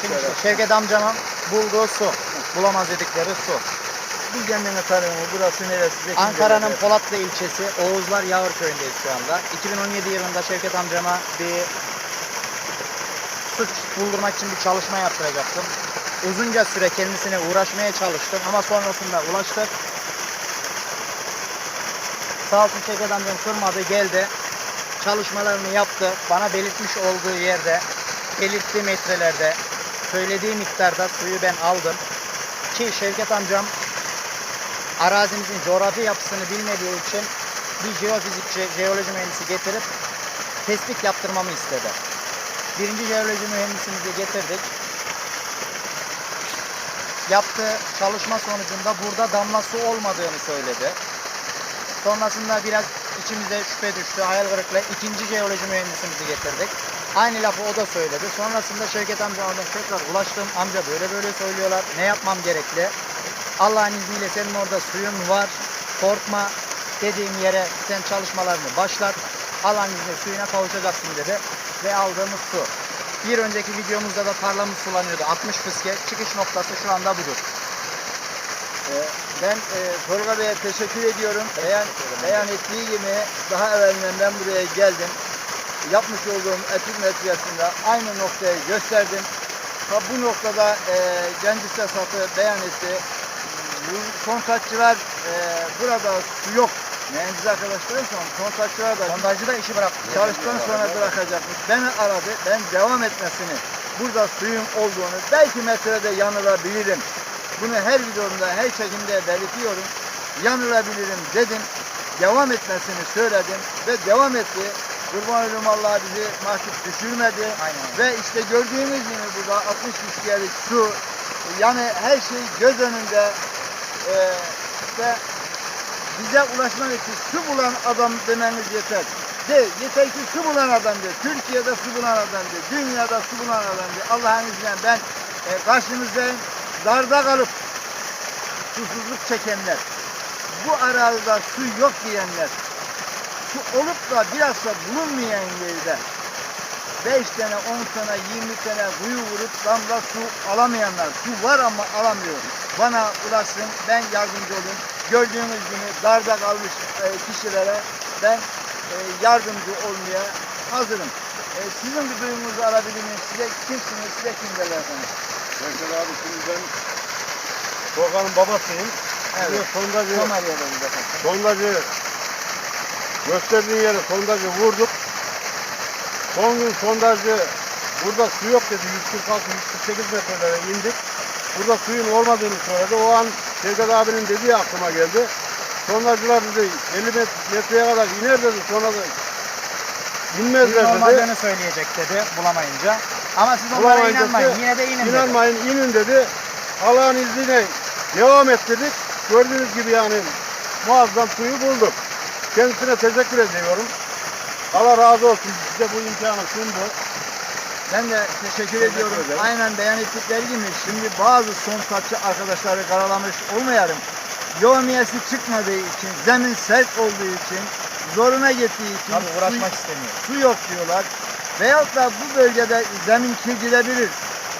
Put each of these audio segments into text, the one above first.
Şimdi Şevket amcamın bulduğu su. Bulamaz dedikleri su. Bir kendini tanımı. Burası neresi? Ankara'nın. Polatlı ilçesi Oğuzlar Yağır köyündeyiz şu anda. 2017 yılında Şevket amcama bir su buldurmak için bir çalışma yaptıracaktım. Uzunca süre kendisine uğraşmaya çalıştım ama sonrasında ulaştık. Sağ olsun Şevket amcam kırmadı geldi. Çalışmalarını yaptı. Bana belirtmiş olduğu yerde, belirttiği metrelerde, söylediği miktarda suyu ben aldım. Ki Şevket amcam arazimizin coğrafi yapısını bilmediği için bir jeofizikçi, jeoloji mühendisi getirip tespit yaptırmamı istedi. Birinci jeoloji mühendisimizi getirdik. Yaptığı çalışma sonucunda burada damla su olmadığını söyledi. Sonrasında biraz içimize şüphe düştü, hayal kırıklığı. İkinci jeoloji mühendisimizi getirdik. Aynı lafı o da söyledi. Sonrasında Şevket amca oradan tekrar ulaştım. Amca böyle böyle söylüyorlar. Ne yapmam gerekli? Allah'ın izniyle senin orada suyun var. Korkma dediğim yere sen çalışmalarını başlat. Allah'ın izniyle suyuna kavuşacaksın dedi. Ve aldığımız su. Bir önceki videomuzda da tarlamız sulanıyordu. 60 fıske. Çıkış noktası şu anda budur. Ee, Ben e, Tolga Bey'e teşekkür ediyorum. Beyan, beyan ettiği gibi daha evvelinden ben buraya geldim. Yapmış olduğum etüt neticesinde aynı noktayı gösterdim. Ha, bu noktada e, de satı beyan etti. Bu kontakçılar e, burada su yok. Mühendis arkadaşlarım son kontakçılar da Sondajcı da işi bıraktı. Çalıştıktan sonra bırakacakmış. Beni aradı. Ben devam etmesini, burada suyun olduğunu, belki metrede yanılabilirim. Bunu her videomda, her çekimde belirtiyorum. Yanılabilirim dedim. Devam etmesini söyledim ve devam etti. Kurban olayım Allah bizi mahcup düşürmedi. Aynen. Ve işte gördüğünüz gibi burada 60 kişilik su, yani her şey göz önünde. Ee, işte bize ulaşmak için su bulan adam demeniz yeter. De, yeter ki su bulan adam de. Türkiye'de su bulan adam de. Dünyada su bulan adam de. Allah'ın izniyle ben e, karşınızdayım. Darda kalıp susuzluk çekenler, bu arazide su yok diyenler, olup da biraz da bulunmayan yerde 5 tane, 10 tane, 20 tane kuyu vurup damla su alamayanlar, su var ama alamıyor. Bana ulaşsın, ben yardımcı olayım. Gördüğünüz gibi darda kalmış e, kişilere ben e, yardımcı olmaya hazırım. E, sizin bir duyumunuzu alabilir miyim? Size kimsiniz, size kim derler? Şevket abi şimdi ben Volkan'ın babasıyım. Evet. Somali'ye dönüyoruz efendim. Sondajı gösterdiğin yere sondajı vurduk. Son gün sondajı burada su yok dedi. 146-148 metrelere indik. Burada suyun olmadığını söyledi. O an Şevket abinin dediği aklıma geldi. Sondajcılar dedi 50 met- metreye kadar iner dedi. Sonra da inmezler dedi. olmadığını söyleyecek dedi bulamayınca. Ama siz onlara Bulamayınca inanmayın. siz Yine de inin dedi. İnanmayın inin dedi. Allah'ın izniyle devam ettirdik. Gördüğünüz gibi yani muazzam suyu bulduk. Kendisine teşekkür ediyorum. Allah razı olsun bize bu imkanı sundu. Ben de teşekkür Teşekkür ediyorum. ederim. Aynen beyan ettikleri gibi şimdi bazı son tatçı arkadaşları karalamış olmayalım. Yevmiyesi çıkmadığı için, zemin sert olduğu için, zoruna gittiği için Tabii uğraşmak su, istemiyor. su yok diyorlar. Veyahut da bu bölgede zemin kircilebilir.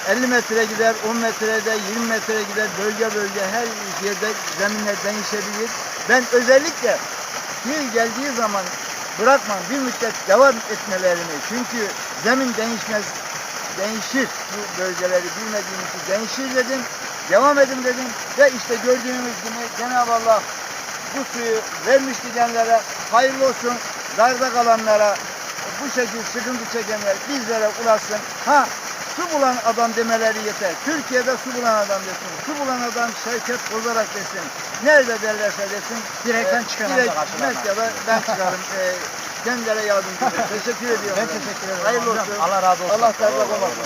50 metre gider, 10 metrede, 20 metre gider, bölge bölge her yerde zeminler değişebilir. Ben özellikle bir geldiği zaman bırakmam bir müddet devam etmelerini. Çünkü zemin değişmez, değişir bu bölgeleri bilmediğim için değişir dedim. Devam edin dedim ve işte gördüğünüz gibi Cenab-ı Allah bu suyu vermiş gidenlere hayırlı olsun. Darda kalanlara bu şekilde sıkıntı çekenler bizlere ulaşsın. Ha su bulan adam demeleri yeter. Türkiye'de su bulan adam desin. Su bulan adam Şevket Bozarak desin. Nerede derlerse desin. Direkt ben e, çıkarım direkt da karşılarına. Medyada ben çıkarım. e, kendilere yardımcı. Teşekkür ediyorum. Ben teşekkür ederim. Hayırlı olsun. Allah razı olsun. Allah razı olsun.